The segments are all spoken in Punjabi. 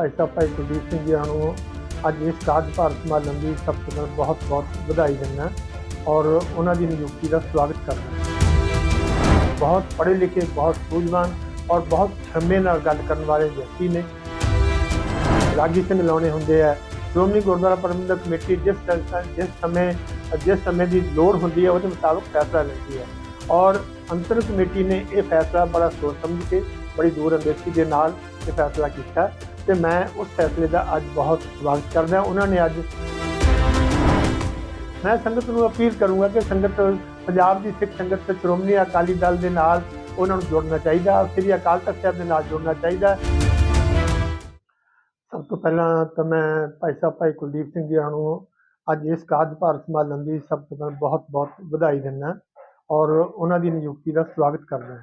ਭਾਈ ਸਾਹਿਬ, ਭਾਈ ਕੁਲਦੀਪ ਸਿੰਘ ਜੀ ਨੂੰ ਅੱਜ ਇਸ ਕਾਰਜਭਾਰ ਸੰਭਾਲਣ ਦੀ ਸਭ ਤੋਂ ਪਹਿਲਾਂ ਬਹੁਤ ਬਹੁਤ ਵਧਾਈ ਦਿੰਦਾ ਔਰ ਉਹਨਾਂ ਦੀ ਨਿਯੁਕਤੀ ਦਾ ਸਵਾਗਤ ਕਰਦਾ ਬਹੁਤ ਪੜ੍ਹੇ ਲਿਖੇ, ਬਹੁਤ ਸੂਝਵਾਨ ਔਰ ਬਹੁਤ ਛੰਮੇ ਨਾਲ ਗੱਲ ਕਰਨ ਵਾਲੇ ਵਿਅਕਤੀ ਨੇ। ਰਾਗੀ ਸਿੰਘ ਲਾਉਣੇ ਹੁੰਦੇ ਆ। ਸ਼੍ਰੋਮਣੀ ਗੁਰਦੁਆਰਾ ਪ੍ਰਬੰਧਕ ਕਮੇਟੀ ਜਿਸ ਸ- ਜਿਸ ਸਮੇਂ ਜਿਸ ਸਮੇਂ ਦੀ ਲੋੜ ਹੁੰਦੀ ਹੈ, ਉਹਦੇ ਮੁਤਾਬਕ ਫੈਸਲਾ ਲੈਂਦੀ ਹੈ। ਔਰ ਅੰਤਰ ਕਮੇਟੀ ਨੇ ਇਹ ਫੈਸਲਾ ਬੜਾ ਸੋਚ ਸਮਝ ਕੇ, ਬੜੀ ਦੂਰ ਅੰਦੇਸ਼ੀ ਦੇ ਨਾਲ ਇਹ ਫੈਸਲਾ ਕੀਤਾ। ਤੇ ਮੈਂ ਉਸ ਫੈਸਲੇ ਦਾ ਅੱਜ ਬਹੁਤ ਸਵਾਗਤ ਕਰਦਾ ਉਹਨਾਂ ਨੇ ਅੱਜ ਮੈਂ ਸੰਗਤ ਨੂੰ ਅਪੀਲ ਕਰੂੰਗਾ ਕਿ ਸੰਗਤ ਪੰਜਾਬ ਦੀ ਸਿੱਖ ਸੰਗਤ ਤੇ ਸ਼੍ਰੋਮਣੀ ਅਕਾਲੀ ਦਲ ਦੇ ਨਾਲ ਉਹਨਾਂ ਨੂੰ ਜੁੜਨਾ ਚਾਹੀਦਾ, ਸ੍ਰੀ ਅਕਾਲ ਤਖਤ ਸਾਹਿਬ ਦੇ ਨਾਲ ਜੁੜਨਾ ਚਾਹੀਦਾ। ਸਭ ਤੋਂ ਪਹਿਲਾਂ ਤਾਂ ਮੈਂ ਭਾਈ ਸਾਹਿਬ, ਭਾਈ ਕੁਲਦੀਪ ਸਿੰਘ ਜੀ ਨੂੰ ਅੱਜ ਇਸ ਕਾਰਜ ਭਾਰ ਸੰਭਾਲਣ ਦੀ ਸਭ ਤੋਂ ਪਹਿਲਾਂ ਬਹੁਤ ਬਹੁਤ ਵਧਾਈ ਦਿੰਦਾ ਔਰ ਉਹਨਾਂ ਦੀ ਨਿਯੁਕਤੀ ਦਾ ਸਵਾਗਤ ਕਰਦਾ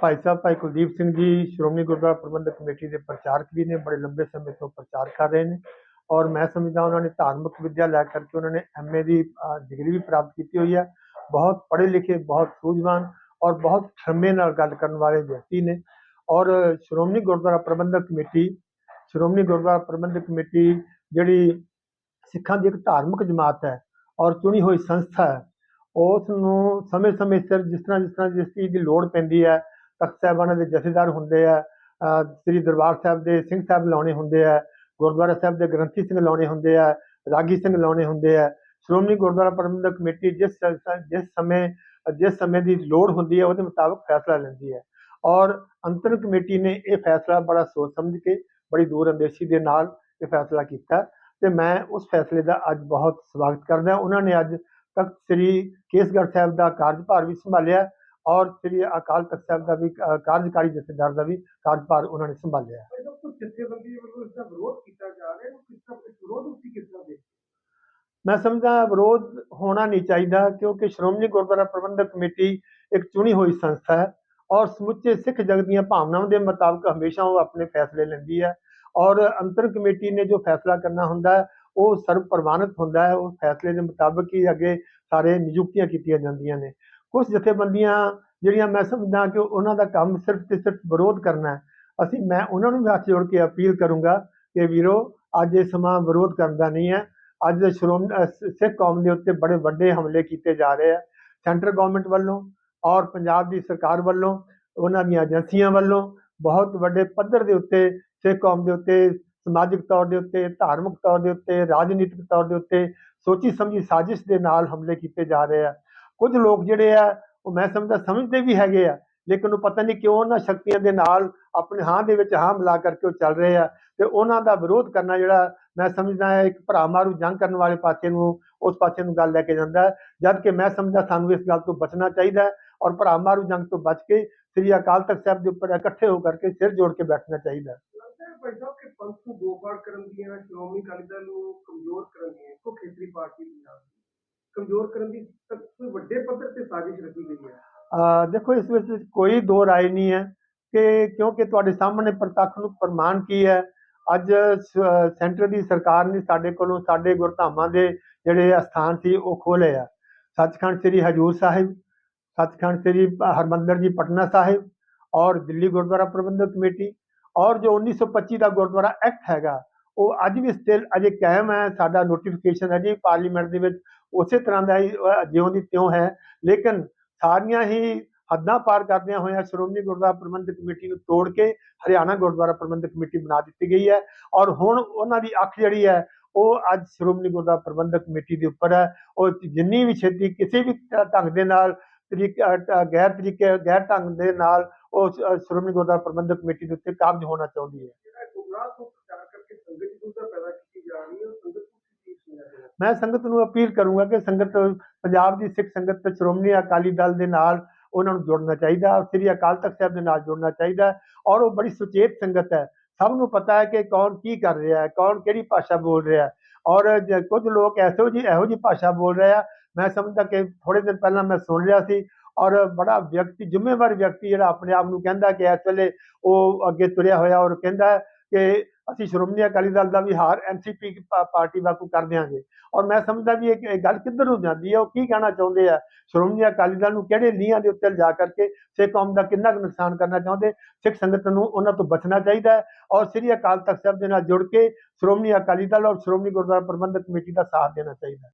ਭਾਈ ਸਾਹਿਬ, ਭਾਈ ਕੁਲਦੀਪ ਸਿੰਘ ਜੀ, ਸ਼੍ਰੋਮਣੀ ਗੁਰਦੁਆਰਾ ਪ੍ਰਬੰਧਕ ਕਮੇਟੀ ਦੇ ਪ੍ਰਚਾਰਕ ਵੀ ਨੇ, ਬੜੇ ਲੰਬੇ ਸਮੇਂ ਤੋਂ ਪ੍ਰਚਾਰ ਕਰ ਰਹੇ ਨੇ ਔਰ ਮੈਂ ਸਮਝਦਾ ਉਹਨਾਂ ਨੇ ਧਾਰਮਿਕ ਵਿੱਦਿਆ ਲੈ ਕਰਕੇ ਉਹਨਾਂ ਨੇ ਐਮਏ ਦੀ ਡਿਗਰੀ ਵੀ ਪ੍ਰਾਪਤ ਕੀਤੀ ਹੋਈ ਹੈ। ਬਹੁਤ ਪੜ੍ਹੇ ਲਿਖੇ, ਬਹੁਤ ਸੂਝਵਾਨ ਔਰ ਬਹੁਤ ਛੰਮੇ ਨਾਲ ਗੱਲ ਕਰਨ ਵਾਲੇ ਵਿਅਕਤੀ ਨੇ ਔਰ ਸ਼੍ਰੋਮਣੀ ਗੁਰਦੁਆਰਾ ਪ੍ਰਬੰਧਕ ਕਮੇਟੀ, ਸ਼੍ਰੋਮਣੀ ਗੁਰਦੁਆਰਾ ਪ੍ਰਬੰਧਕ ਕਮੇਟੀ ਜਿਹੜੀ ਸਿੱਖਾਂ ਦੀ ਇੱਕ ਧਾਰਮਿਕ ਜਮਾਤ ਹੈ ਔਰ ਚੁਣੀ ਹੋਈ ਸੰਸਥਾ ਹੈ, ਉਸ ਨੂੰ ਸਮੇਂ-ਸਮੇਂ ਸਿਰ ਜਿਸ ਤਰ੍ਹਾਂ ਜਿਸ ਤਰ੍ਹਾਂ ਜਿਸ ਚੀਜ਼ ਦੀ ਲੋੜ ਪੈਂਦੀ ਹੈ ਤਖਤ ਸਾਹਿਬਾਨਾਂ ਦੇ ਜਥੇਦਾਰ ਹੁੰਦੇ ਆ ਸ੍ਰੀ ਦਰਬਾਰ ਸਾਹਿਬ ਦੇ ਸਿੰਘ ਸਾਹਿਬ ਲਾਉਣੇ ਹੁੰਦੇ ਆ, ਗੁਰਦੁਆਰਾ ਸਾਹਿਬ ਦੇ ਗ੍ਰੰਥੀ ਸਿੰਘ ਲਾਉਣੇ ਹੁੰਦੇ ਆ, ਰਾਗੀ ਸਿੰਘ ਲਾਉਣੇ ਹੁੰਦੇ ਆ, ਸ਼੍ਰੋਮਣੀ ਗੁਰਦੁਆਰਾ ਪ੍ਰਬੰਧਕ ਕਮੇਟੀ ਜਿਸ ਜਿਸ ਸਮੇਂ ਜਿਸ ਸਮੇਂ ਦੀ ਲੋੜ ਹੁੰਦੀ ਹੈ ਉਹਦੇ ਮੁਤਾਬਕ ਫੈਸਲਾ ਲੈਂਦੀ ਹੈ ਔਰ ਅੰਤਰ ਕਮੇਟੀ ਨੇ ਇਹ ਫੈਸਲਾ ਬੜਾ ਸੋਚ ਸਮਝ ਕੇ, ਬੜੀ ਦੂਰ ਅੰਦੇਸ਼ੀ ਦੇ ਨਾਲ ਇਹ ਫੈਸਲਾ ਕੀਤਾ ਤੇ ਮੈਂ ਉਸ ਫੈਸਲੇ ਦਾ ਅੱਜ ਬਹੁਤ ਸਵਾਗਤ ਕਰਦਾ। ਉਹਨਾਂ ਨੇ ਅੱਜ ਤਖਤ ਸ੍ਰੀ ਕੇਸਗੜ੍ਹ ਸਾਹਿਬ ਦਾ ਕਾਰਜਭਾਰ ਵੀ ਸੰਭਾਲਿਆ। ਔਰ ਸ੍ਰੀ ਅਕਾਲ ਤਖਤ ਸਾਹਿਬ ਦਾ ਵੀ ਕਾਰਜਕਾਰੀ ਜਥੇਦਾਰ ਦਾ ਵੀ ਕਾਰਜਭਾਰ ਉਹਨਾਂ ਨੇ ਸੰਭਾਲਿਆ। ਮੈਂ ਸਮਝਦਾ ਵਿਰੋਧ ਹੋਣਾ ਨਹੀਂ ਚਾਹੀਦਾ ਕਿਉਂਕਿ ਸ਼੍ਰੋਮਣੀ ਗੁਰਦੁਆਰਾ ਪ੍ਰਬੰਧਕ ਕਮੇਟੀ ਇੱਕ ਚੁਣੀ ਹੋਈ ਸੰਸਥਾ ਹੈ ਔਰ ਸਮੁੱਚੇ ਸਿੱਖ ਜਗਤ ਦੀਆਂ ਭਾਵਨਾਵਾਂ ਦੇ ਮੁਤਾਬਕ ਹਮੇਸ਼ਾ ਉਹ ਆਪਣੇ ਫੈਸਲੇ ਲੈਂਦੀ ਹੈ ਔਰ ਅੰਤਰ ਕਮੇਟੀ ਨੇ ਜੋ ਫੈਸਲਾ ਕਰਨਾ ਹੁੰਦਾ ਹੈ ਉਹ ਸਰਵ ਪ੍ਰਵਾਨਿਤ ਹੁੰਦਾ ਹੈ। ਉਸ ਫੈਸਲੇ ਦੇ ਮੁਤਾਬਕ ਹੀ ਅੱਗੇ ਸਾਰੇ ਨਿਯੁਕਤੀਆਂ ਕੀਤੀਆਂ ਜਾਂਦੀਆਂ ਨੇ। ਕੁਝ ਜਥੇਬੰਦੀਆਂ ਜਿਹੜੀਆਂ ਮੈਂ ਸਮਝਦਾ ਕਿ ਉਹਨਾਂ ਦਾ ਕੰਮ ਸਿਰਫ ਤੇ ਸਿਰਫ ਵਿਰੋਧ ਕਰਨਾ ਹੈ, ਅਸੀਂ, ਮੈਂ ਉਹਨਾਂ ਨੂੰ ਵੀ ਹੱਥ ਜੋੜ ਕੇ ਅਪੀਲ ਕਰੂੰਗਾ ਕਿ ਵੀਰੋ, ਅੱਜ ਇਹ ਸਮਾਂ ਵਿਰੋਧ ਕਰਨ ਦਾ ਨਹੀਂ ਹੈ। ਅੱਜ ਸ਼੍ਰੋਮ ਸਿੱਖ ਕੌਮ ਦੇ ਉੱਤੇ ਬੜੇ ਵੱਡੇ ਹਮਲੇ ਕੀਤੇ ਜਾ ਰਹੇ ਆ ਸੈਂਟਰ ਗਵਰਨਮੈਂਟ ਵੱਲੋਂ ਔਰ ਪੰਜਾਬ ਦੀ ਸਰਕਾਰ ਵੱਲੋਂ, ਉਹਨਾਂ ਦੀਆਂ ਏਜੰਸੀਆਂ ਵੱਲੋਂ ਬਹੁਤ ਵੱਡੇ ਪੱਧਰ ਦੇ ਉੱਤੇ ਸਿੱਖ ਕੌਮ ਦੇ ਉੱਤੇ ਸਮਾਜਿਕ ਤੌਰ ਦੇ ਉੱਤੇ, ਧਾਰਮਿਕ ਤੌਰ ਦੇ ਉੱਤੇ, ਰਾਜਨੀਤਿਕ ਤੌਰ ਦੇ ਉੱਤੇ ਸੋਚੀ ਸਮਝੀ ਸਾਜ਼ਿਸ਼ ਦੇ ਨਾਲ ਹਮਲੇ ਕੀਤੇ ਜਾ ਰਹੇ ਆ। ਕੁਝ ਲੋਕ ਜਿਹੜੇ ਆ, ਉਹ ਮੈਂ ਸਮਝਦਾ ਸਮਝਦੇ ਵੀ ਹੈਗੇ ਆ, ਲੇਕਿਨ ਉਹ ਪਤਾ ਨਹੀਂ ਕਿਉਂ ਉਹਨਾਂ ਸ਼ਕਤੀਆਂ ਦੇ ਨਾਲ ਆਪਣੇ ਹਾਂ ਦੇ ਵਿੱਚ ਹਾਂ ਮਿਲਾ ਕਰਕੇ ਉਹ ਚੱਲ ਰਹੇ ਆ ਤੇ ਉਹਨਾਂ ਦਾ ਵਿਰੋਧ ਕਰਨਾ ਜਿਹੜਾ ਮੈਂ ਸਮਝਦਾ ਹੈ, ਇੱਕ ਭਰਾ ਮਾਰੂ ਜੰਗ ਕਰਨ ਵਾਲੇ ਪਾਸੇ ਨੂੰ, ਉਸ ਪਾਸੇ ਨੂੰ ਗੱਲ ਲੈ ਕੇ ਜਾਂਦਾ ਹੈ। ਜਦ ਕਿ ਮੈਂ ਸਮਝਦਾ ਸਾਨੂੰ ਇਸ ਗੱਲ ਤੋਂ ਬਚਣਾ ਚਾਹੀਦਾ ਔਰ ਭਰਾ ਮਾਰੂ ਜੰਗ ਤੋਂ ਬਚ ਕੇ ਸ੍ਰੀ ਅਕਾਲ ਤਖਤ ਸਾਹਿਬ ਦੇ ਉੱਪਰ ਇਕੱਠੇ ਹੋ ਕਰਕੇ ਸਿਰ ਜੋੜ ਕੇ ਬੈਠਣਾ ਚਾਹੀਦਾ ਭਾਈ ਸਾਹਿਬ ਕਿ ਪੰਥ ਨੂੰ ਗੋਪਾਲ ਕਰਨ ਦੀਆਂ, ਸ਼੍ਰੋਮਣੀ ਅਕਾਲੀ ਦਲ ਨੂੰ ਕਮਜ਼ੋਰ ਕਰਨ ਦੀਆਂ, ਇੱਕੋ ਖੇਤਰੀ ਪਾਰਟੀ ਪੰਜਾਬ ਕਮਜ਼ੋਰ ਕਰਨ ਦੀ ਤਾਂ ਕੋਈ ਵੱਡੇ ਪੱਧਰ ਤੇ ਸਾਜ਼ਿਸ਼ ਰਚੀ ਗਈ ਹੈ। ਅਹ ਦੇਖੋ, ਇਸ ਵਿੱਚ ਕੋਈ ਦੋ ਰਾਏ ਨਹੀਂ ਹੈ ਕਿ ਕਿਉਂਕਿ ਤੁਹਾਡੇ ਸਾਹਮਣੇ ਪ੍ਰਤੱਖ ਨੂੰ ਪ੍ਰਮਾਣ ਕੀ ਹੈ। ਅੱਜ ਸੈਂਟਰ ਦੀ ਸਰਕਾਰ ਨੇ ਸਾਡੇ ਕੋਲੋਂ ਸਾਡੇ ਗੁਰਧਾਮਾਂ ਦੇ ਜਿਹੜੇ ਅਸਥਾਨ ਸੀ, ਉਹ ਖੋਲੇ ਆ। ਸੱਚਖੰਡ ਸ੍ਰੀ ਹਜੂਰ ਸਾਹਿਬ, ਸੱਚਖੰਡ ਸ੍ਰੀ ਹਰਮੰਦਰ ਜੀ, ਪਟਨਾ ਸਾਹਿਬ ਔਰ ਦਿੱਲੀ ਗੁਰਦੁਆਰਾ ਪ੍ਰਬੰਧਕ ਕਮੇਟੀ ਔਰ ਜੋ 1925 ਦਾ ਗੁਰਦੁਆਰਾ ਐਕਟ ਹੈਗਾ, ਉਹ ਅੱਜ ਵੀ ਸਟਿਲ ਅਜੇ ਕਾਇਮ ਹੈ, ਸਾਡਾ ਨੋਟੀਫਿਕੇਸ਼ਨ ਹੈ ਜੀ ਪਾਰਲੀਮੈਂਟ ਦੇ ਵਿੱਚ ਉਸੇ ਤਰ੍ਹਾਂ ਦਾ ਹੀ ਜਿਉਂ ਦੀ ਤਿਉਂ ਹੈ। ਲੇਕਿਨ ਸਾਰੀਆਂ ਹੀ ਹੱਦਾਂ ਪਾਰ ਕਰਦਿਆਂ ਹੋਇਆਂ ਸ਼੍ਰੋਮਣੀ ਗੁਰਦੁਆਰਾ ਪ੍ਰਬੰਧਕ ਕਮੇਟੀ ਨੂੰ ਤੋੜ ਕੇ ਹਰਿਆਣਾ ਗੁਰਦੁਆਰਾ ਪ੍ਰਬੰਧਕ ਕਮੇਟੀ ਬਣਾ ਦਿੱਤੀ ਗਈ ਹੈ। ਔਰ ਹੁਣ ਉਹਨਾਂ ਦੀ ਅੱਖ ਜਿਹੜੀ ਹੈ, ਉਹ ਅੱਜ ਸ਼੍ਰੋਮਣੀ ਗੁਰਦੁਆਰਾ ਪ੍ਰਬੰਧਕ ਕਮੇਟੀ ਦੇ ਉੱਪਰ ਹੈ। ਉਹ ਜਿੰਨੀ ਵੀ ਛੇਤੀ ਕਿਸੇ ਵੀ ਢੰਗ ਦੇ ਨਾਲ ਤਰੀਕੇ ਗੈਰ ਤਰੀਕੇ ਗੈਰ ਢੰਗ ਦੇ ਨਾਲ ਉਹ ਸ਼੍ਰੋਮਣੀ ਗੁਰਦੁਆਰਾ ਪ੍ਰਬੰਧਕ ਕਮੇਟੀ ਦੇ ਉੱਤੇ ਕਾਬਜ਼ ਹੋਣਾ ਚਾਹੁੰਦੀ ਹੈ। ਹੈ ਮੈਂ ਸੰਗਤ ਨੂੰ ਅਪੀਲ ਕਰੂੰਗਾ ਕਿ ਸੰਗਤ ਪੰਜਾਬ ਦੀ ਸਿੱਖ ਸੰਗਤ ਤੇ ਸ਼੍ਰੋਮਣੀ ਅਕਾਲੀ ਦਲ ਦੇ ਨਾਲ ਉਹਨਾਂ ਨੂੰ ਜੁੜਨਾ ਚਾਹੀਦਾ ਸ੍ਰੀ ਅਕਾਲ ਤਖਤ ਸਾਹਿਬ ਦੇ ਨਾਲ ਜੁੜਨਾ ਚਾਹੀਦਾ ਔਰ ਉਹ ਬੜੀ ਸੁਚੇਤ ਸੰਗਤ ਹੈ। ਸਭ ਨੂੰ ਪਤਾ ਹੈ ਕਿ ਕੌਣ ਕੀ ਕਰ ਰਿਹਾ ਹੈ ਕੌਣ ਕਿਹੜੀ ਭਾਸ਼ਾ ਬੋਲ ਰਿਹਾ ਹੈ ਔਰ ਕੁਝ ਲੋਕ ਐਸੋ ਜੀ ਇਹੋ ਜੀ ਭਾਸ਼ਾ ਬੋਲ ਰਹੇ ਆ ਮੈਂ ਸਮਝਦਾ ਕਿ ਥੋੜੇ ਦਿਨ ਪਹਿਲਾਂ ਮੈਂ ਸੁਣ ਰਿਹਾ ਸੀ ਔਰ ਬੜਾ ਵਿਅਕਤੀ, ਜ਼ਿੰਮੇਵਾਰ ਵਿਅਕਤੀ ਜਿਹੜਾ ਆਪਣੇ ਆਪ ਨੂੰ ਕਹਿੰਦਾ ਕਿ ਇਸ ਵੇਲੇ ਉਹ ਅੱਗੇ ਤੁਰਿਆ ਹੋਇਆ ਔਰ ਕਹਿੰਦਾ ਕਿ ਅਸੀਂ ਸ਼੍ਰੋਮਣੀ ਅਕਾਲੀ ਦਲ ਦਾ ਵੀ ਹਾਰ ਐਨਸੀਪੀ ਪਾਰਟੀ ਵਾਂਗੂ ਕਰ ਦਿਆਂਗੇ। ਔਰ ਮੈਂ ਸਮਝਦਾ ਵੀ ਇਹ ਗੱਲ ਕਿੱਧਰ ਨੂੰ ਜਾਂਦੀ ਹੈ, ਉਹ ਕੀ ਕਹਿਣਾ ਚਾਹੁੰਦੇ ਆ? ਸ਼੍ਰੋਮਣੀ ਅਕਾਲੀ ਦਲ ਨੂੰ ਕਿਹੜੇ ਲੀਹਾਂ ਦੇ ਉੱਤੇ ਲਿਜਾ ਕਰਕੇ ਸਿੱਖ ਕੌਮ ਦਾ ਕਿੰਨਾ ਕੁ ਨੁਕਸਾਨ ਕਰਨਾ ਚਾਹੁੰਦੇ? ਸਿੱਖ ਸੰਗਤ ਨੂੰ ਉਹਨਾਂ ਤੋਂ ਬਚਣਾ ਚਾਹੀਦਾ ਔਰ ਸ੍ਰੀ ਅਕਾਲ ਤਖਤ ਸਾਹਿਬ ਦੇ ਨਾਲ ਜੁੜ ਕੇ ਸ਼੍ਰੋਮਣੀ ਅਕਾਲੀ ਦਲ ਔਰ ਸ਼੍ਰੋਮਣੀ ਗੁਰਦੁਆਰਾ ਪ੍ਰਬੰਧਕ ਕਮੇਟੀ ਦਾ ਸਾਥ ਦੇਣਾ ਚਾਹੀਦਾ